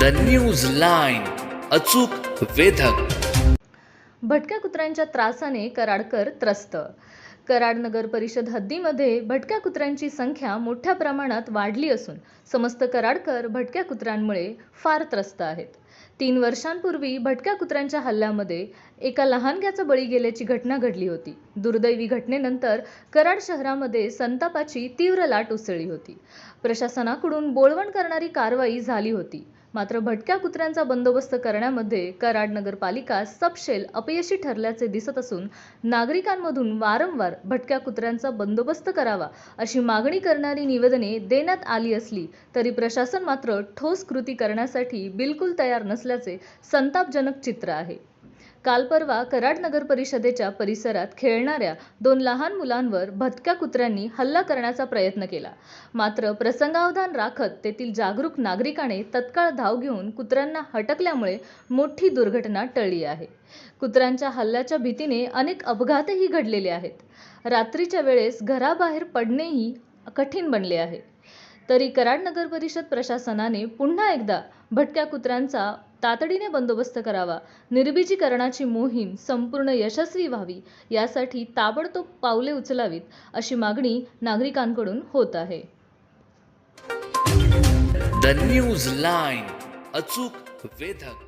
The news line अचूक वेधक. भटक्या कुत्र्यांच्या त्रासाने कराडकर त्रस्त. कराड नगर परिषद हद्दीमध्ये भटक्या कुत्र्यांची संख्या मोठ्या प्रमाणात वाढली असून समस्त कराडकर भटक्या कुत्र्यांमुळे फार त्रस्त आहेत. तीन वर्षांपूर्वी भटक्या कुत्र्यांच्या हल्ल्यामध्ये एका लहानग्याचा बळी गेल्याची घटना घडली होती. दुर्दैवी घटनेनंतर कराड शहरामध्ये संतापाची तीव्र लाट उसळली होती. प्रशासनाकडून बोळवण करणारी कारवाई झाली होती. मात्र भटक्या कुत्र्यांचा बंदोबस्त करण्यामध्ये कराड नगरपालिका सपशेल अपयशी ठरल्याचे दिसत असून नागरिकांमधून वारंवार भटक्या कुत्र्यांचा बंदोबस्त करावा अशी मागणी करणारी निवेदने देण्यात आली असली तरी प्रशासन मात्र ठोस कृती करण्यासाठी बिलकुल तयार नसल्याचे संतापजनक चित्र आहे. काल परवा कराड नगर परिषदेच्या परिसरात खेळणाऱ्या दोन लहान मुलांवर भटक्या कुत्र्यांनी हल्ला करण्याचा प्रयत्न केला. मात्र प्रसंगावधान राखत तेथील जागरूक नागरिकाने तत्काळ धाव घेऊन कुत्र्यांना हटकल्यामुळे मोठी दुर्घटना टळली आहे. कुत्र्यांच्या हल्ल्याच्या भीतीने अनेक अपघातही घडलेले आहेत. रात्रीच्या वेळेस घराबाहेर पडणेही कठीण बनले आहे. तरी कराड नगर परिषद प्रशासनाने पुन्हा एकदा भटक्या कुत्र्यांचा तातडीने बंदोबस्त करावा. निर्बीजीकरणाची मोहीम संपूर्ण यशस्वी व्हावी यासाठी ताबडतोब पावले उचलावीत अशी मागणी नागरिकांकडून होत आहे. द न्यूज लाईन अचूक वेधक.